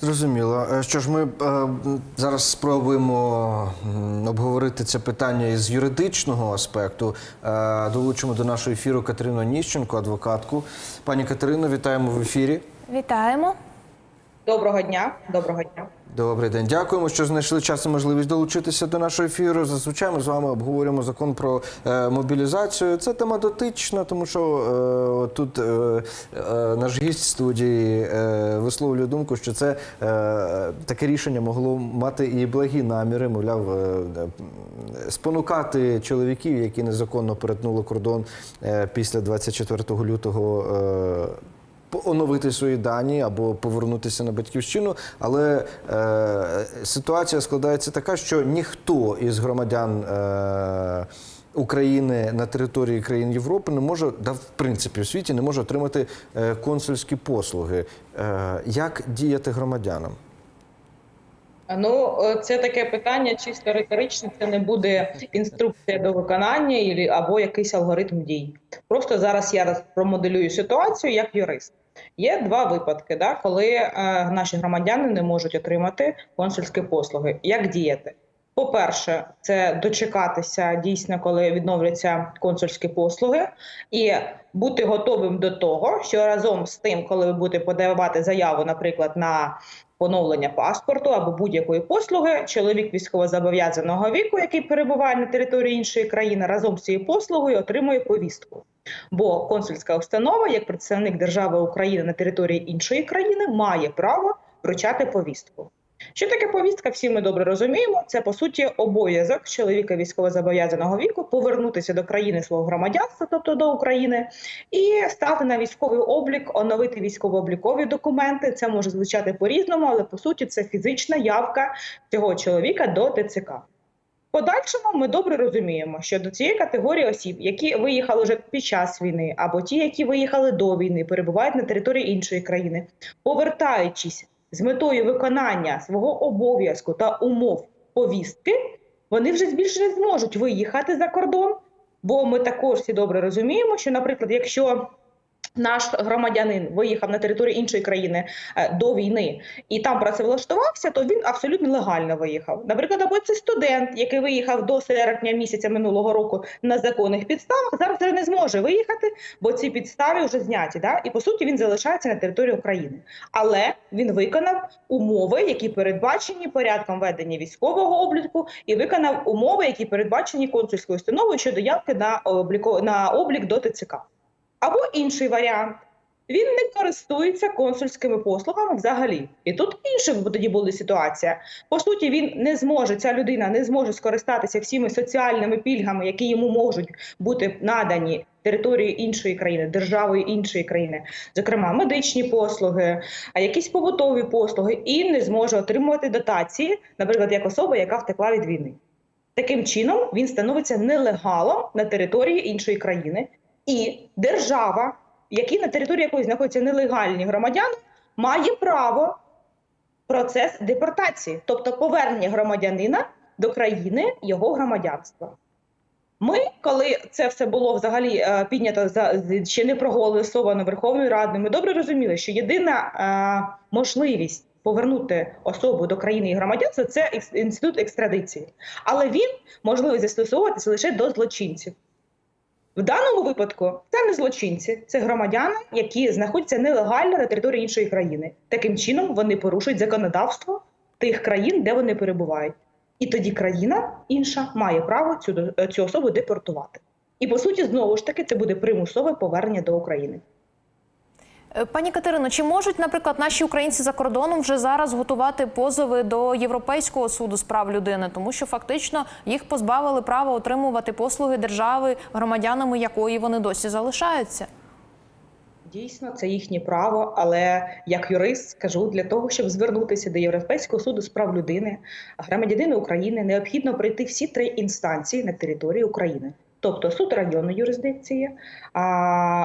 Зрозуміло. Е, Що ж, ми е, зараз спробуємо обговорити це питання із юридичного аспекту. Е, Долучимо до нашого ефіру Катерину Ніщенко, адвокатку. Пані Катерино, вітаємо в ефірі. Вітаємо. Доброго дня. Доброго дня. Добрий день. Дякуємо, що знайшли час і можливість долучитися до нашого ефіру. Зазвичай ми з вами обговорюємо закон про е, мобілізацію. Це тема дотична, тому що е, тут е, е, наш гість студії е, висловлює думку, що це е, таке рішення могло мати і благі наміри, мовляв, е, е, спонукати чоловіків, які незаконно перетнули кордон е, після 24 лютого. Е, оновити свої дані або повернутися на батьківщину. Але е, ситуація складається така, що ніхто із громадян. Е, України на території країн Європи не може, да в принципі в світі не може отримати е, консульські послуги. Е, як діяти громадянам? Ну, е, це таке питання чисто риторичне. Це не буде інструкція до виконання або якийсь алгоритм дій. Просто зараз я промоделюю ситуацію як юрист. Є два випадки, да, коли е, наші громадяни не можуть отримати консульські послуги. Як діяти? По-перше, це дочекатися дійсно, коли відновляться консульські послуги, і бути готовим до того, що разом з тим, коли ви будете подавати заяву, наприклад, на поновлення паспорту або будь-якої послуги, чоловік військовозобов'язаного віку, який перебуває на території іншої країни, разом з цією послугою отримує повістку. Бо консульська установа, як представник держави України на території іншої країни, має право вручати повістку. Що таке повістка? Всі ми добре розуміємо. Це по суті обов'язок чоловіка військовозобов'язаного віку повернутися до країни свого громадянства, тобто до України, і стати на військовий облік, оновити військово-облікові документи. Це може звучати по-різному, але по суті це фізична явка цього чоловіка до ТЦК. Подальшому ми добре розуміємо, що до цієї категорії осіб, які виїхали вже під час війни, або ті, які виїхали до війни, перебувають на території іншої країни, повертаючись з метою виконання свого обов'язку та умов повістки, вони вже більше не зможуть виїхати за кордон. Бо ми також всі добре розуміємо, що, наприклад, якщо наш громадянин виїхав на територію іншої країни е, до війни і там працевлаштувався, то він абсолютно легально виїхав. Наприклад, або це студент, який виїхав до серпня місяця минулого року на законних підставах, зараз не зможе виїхати, бо ці підстави вже зняті. Да? І по суті він залишається на території України. Але він виконав умови, які передбачені порядком ведення військового обліку, і виконав умови, які передбачені консульською установою щодо явки на обліку на облік до ТЦК. Або інший варіант. Він не користується консульськими послугами взагалі. І тут інша тоді була ситуація. По суті, він не зможе, ця людина не зможе скористатися всіми соціальними пільгами, які йому можуть бути надані території іншої країни, державою іншої країни, зокрема медичні послуги, а якісь побутові послуги, і не зможе отримувати дотації, наприклад, як особа, яка втекла від війни. Таким чином він становиться нелегалом на території іншої країни, і держава, в якій на території якої знаходяться нелегальні громадяни, має право процес депортації, тобто повернення громадянина до країни його громадянства. Ми, коли це все було взагалі е, піднято за ще не проголосовано Верховною Радою, ми добре розуміли, що єдина е, можливість повернути особу до країни і громадянства це інститут екстрадиції, але він можливий застосовуватися лише до злочинців. В даному випадку це не злочинці, це громадяни, які знаходяться нелегально на території іншої країни. Таким чином вони порушують законодавство тих країн, де вони перебувають. І тоді країна інша має право цю, цю особу депортувати. І по суті, знову ж таки, це буде примусове повернення до України. Е, Пані Катерино, чи можуть, наприклад, наші українці за кордоном вже зараз готувати позови до Європейського суду з прав людини, тому що фактично їх позбавили права отримувати послуги держави, громадянами якої вони досі залишаються? Дійсно, це їхнє право, але як юрист скажу для того, щоб звернутися до Європейського суду з прав людини, громадянину України необхідно пройти всі три інстанції на території України. Тобто суд районної юрисдикції, а,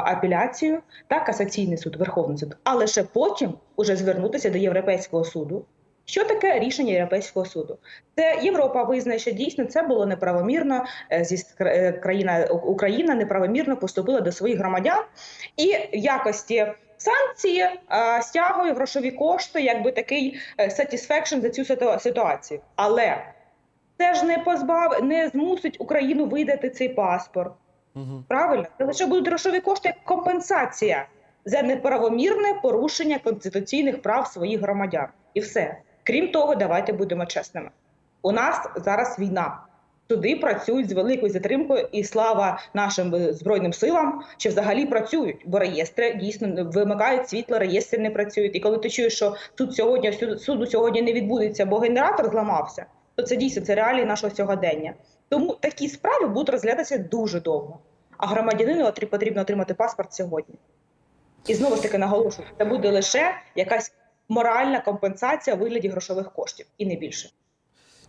апеляцію та касаційний суд, Верховний суд, а лише потім уже звернутися до Європейського суду. Що таке рішення Європейського суду? Це Європа визнає, що дійсно це було неправомірно. е, Зі е, країна Україна неправомірно поступила до своїх громадян, і в якості санкції, стягує грошові кошти, якби такий е, satisfaction за цю ситуацію. Але це ж не позбав, не змусить Україну видати цей паспорт. Угу. Правильно, це лише будуть грошові кошти як компенсація за неправомірне порушення конституційних прав своїх громадян. І все. Крім того, давайте будемо чесними. У нас зараз війна. Суди працюють з великою затримкою, і слава нашим е, збройним силам, що взагалі працюють, бо реєстри дійсно вимикають світло, реєстри не працюють. І коли ти чуєш, що суд сьогодні суду сьогодні не відбудеться, бо генератор зламався, то це дійсно це реалії нашого сьогодення. Тому такі справи будуть розглядатися дуже довго. А громадянину потрібно отримати паспорт сьогодні. І знову ж таки наголошую, це буде лише якась моральна компенсація у вигляді грошових коштів, і не більше.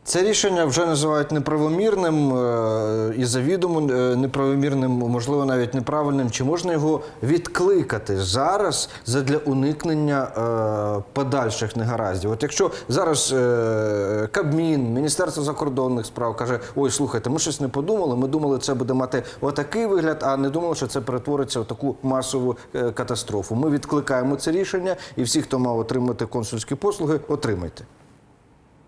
Це рішення вже називають неправомірним е, і завідомо е, неправомірним, можливо, навіть неправильним. Чи можна його відкликати зараз задля уникнення е, подальших негараздів? От якщо зараз Кабмін, Міністерство закордонних справ каже: ой, слухайте, ми щось не подумали. Ми думали, це буде мати отакий вигляд, а не думали, що це перетвориться в таку масову катастрофу. Ми відкликаємо це рішення, і всі, хто мав отримати консульські послуги, отримайте.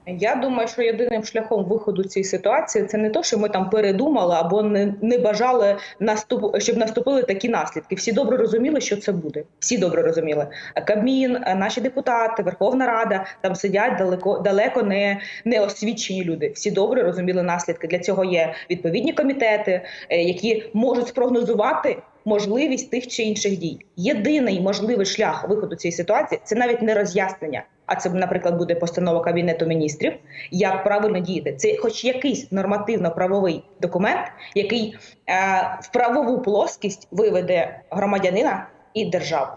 Я думаю, що єдиним шляхом виходу цієї ситуації це не то, що ми там передумали або не, не бажали наступ, щоб наступили такі наслідки. Всі добре розуміли, що це буде. Всі добре розуміли. Кабмін, наші депутати, Верховна Рада там сидять далеко далеко не, не освічені люди. Всі добре розуміли наслідки. Для цього є відповідні комітети, е, які можуть спрогнозувати. Можливість тих чи інших дій. Єдиний можливий шлях виходу цієї ситуації це навіть не роз'яснення, а це, наприклад, буде постанова Кабінету міністрів, як правильно діяти. Це хоч якийсь нормативно-правовий документ, який е, в правову плоскість виведе громадянина і державу.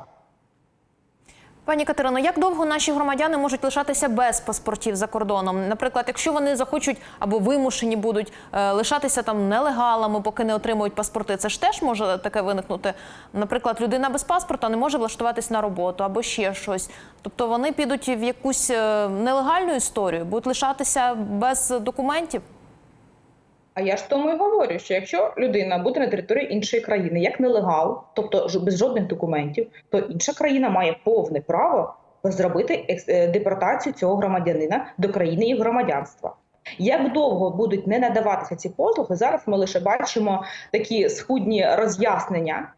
Пані Катерино, як довго наші громадяни можуть лишатися без паспортів за кордоном? Наприклад, якщо вони захочуть або вимушені будуть е, лишатися там нелегалами, поки не отримують паспорти, це ж теж може таке виникнути. Наприклад, людина без паспорта не може влаштуватись на роботу або ще щось. Тобто вони підуть в якусь е, нелегальну історію, будуть лишатися без документів. А я ж тому і говорю, що якщо людина буде на території іншої країни як нелегал, тобто без жодних документів, то інша країна має повне право зробити е, депортацію цього громадянина до країни їх громадянства. Як довго будуть не надаватися ці послуги? Зараз ми лише бачимо такі схудні роз'яснення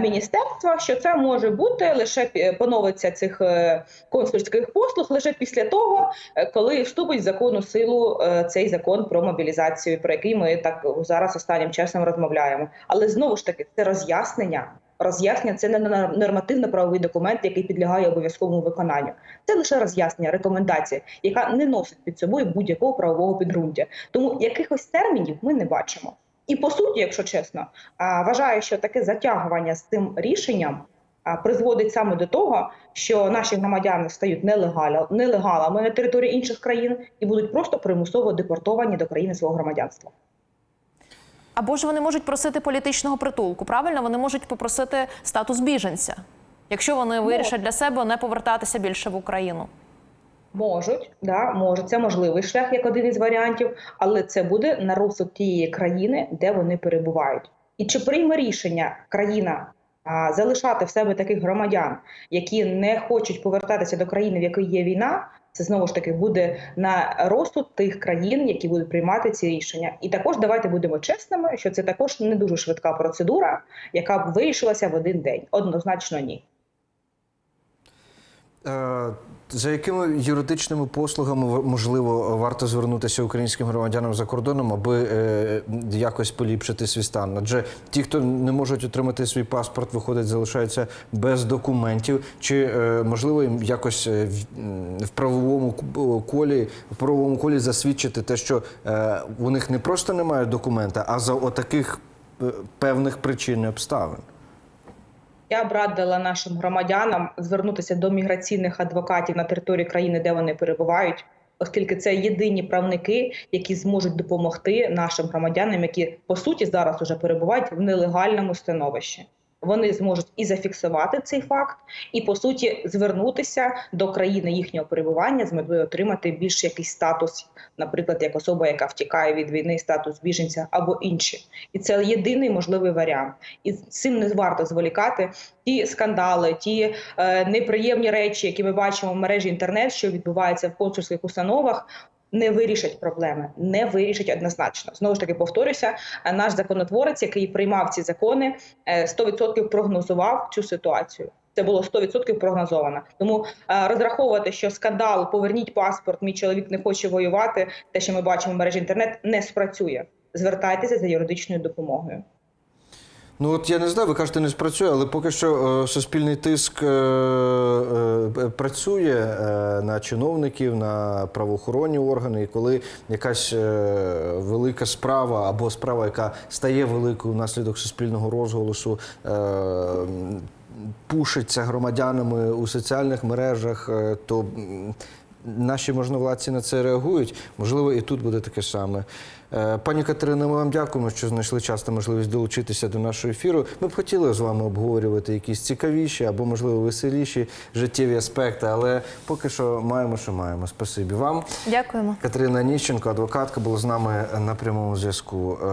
міністерства, що це може бути лише поновиться цих е, консульських послуг лише після того, е, коли вступить в законну силу е, цей закон про мобілізацію, про який ми так зараз останнім часом розмовляємо. Але знову ж таки, це роз'яснення. Роз'яснення це не нормативно-правовий документ, який підлягає обов'язковому виконанню. Це лише роз'яснення, рекомендація, яка не носить під собою будь-якого правового підґрунтя. Тому якихось термінів ми не бачимо. І по суті, якщо чесно, вважаю, що таке затягування з цим рішенням призводить саме до того, що наші громадяни стають нелегалами на території інших країн і будуть просто примусово депортовані до країни свого громадянства. Або ж вони можуть просити політичного притулку. Правильно, вони можуть попросити статус біженця, якщо вони вирішать для себе не повертатися більше в Україну. Можуть, да, можуть. Це можливий шлях як один із варіантів, але це буде на розсуд тієї країни, де вони перебувають. І чи прийме рішення країна а, залишати в себе таких громадян, які не хочуть повертатися до країни, в якій є війна? Це знову ж таки буде на розсуд тих країн, які будуть приймати ці рішення. І також давайте будемо чесними, що це також не дуже швидка процедура, яка б вирішилася в один день. Однозначно ні. Е, За якими юридичними послугами можливо варто звернутися українським громадянам за кордоном, аби е, якось поліпшити свій стан? Адже ті, хто не можуть отримати свій паспорт, виходить, залишаються без документів. Чи е, можливо їм якось в, правовому колі в правовому колі засвідчити те, що у них не просто немає документа, а за отаких певних причин і обставин? Я б радила нашим громадянам звернутися до міграційних адвокатів на території країни, де вони перебувають, оскільки це єдині правники, які зможуть допомогти нашим громадянам, які по суті зараз уже перебувають в нелегальному становищі. Вони зможуть і зафіксувати цей факт, і по суті звернутися до країни їхнього перебування з метою отримати більш якийсь статус, наприклад, як особа, яка втікає від війни, статус біженця або інші. І це єдиний можливий варіант. І цим не варто зволікати. Ті скандали, ті е, неприємні речі, які ми бачимо в мережі інтернет, що відбуваються в консульських установах. Не вирішать проблеми, не вирішать однозначно. Знову ж таки повторюся, е, наш законотворець, який приймав ці закони, е, 100% прогнозував цю ситуацію. Це було 100% прогнозовано. Тому е, розраховувати, що скандал поверніть паспорт, мій чоловік не хоче воювати. Те, що ми бачимо в мережі інтернет, не спрацює. Звертайтеся за юридичною допомогою. Ну от я не знаю, ви кажете, не спрацює, але поки що е, суспільний тиск е, е, працює е, на чиновників, на правоохоронні органи. І коли якась е, велика справа або справа, яка стає великою внаслідок суспільного розголосу, е, пушиться громадянами у соціальних мережах, е, то наші можновладці на це реагують. Можливо, і тут буде таке саме. Е, Пані Катерино, ми вам дякуємо, що знайшли час та можливість долучитися до нашого ефіру. Ми б хотіли з вами обговорювати якісь цікавіші або, можливо, веселіші життєві аспекти, але поки що маємо, що маємо. Спасибі вам. Дякуємо. Катерина Ніщенко, адвокатка, була з нами на прямому зв'язку. Е,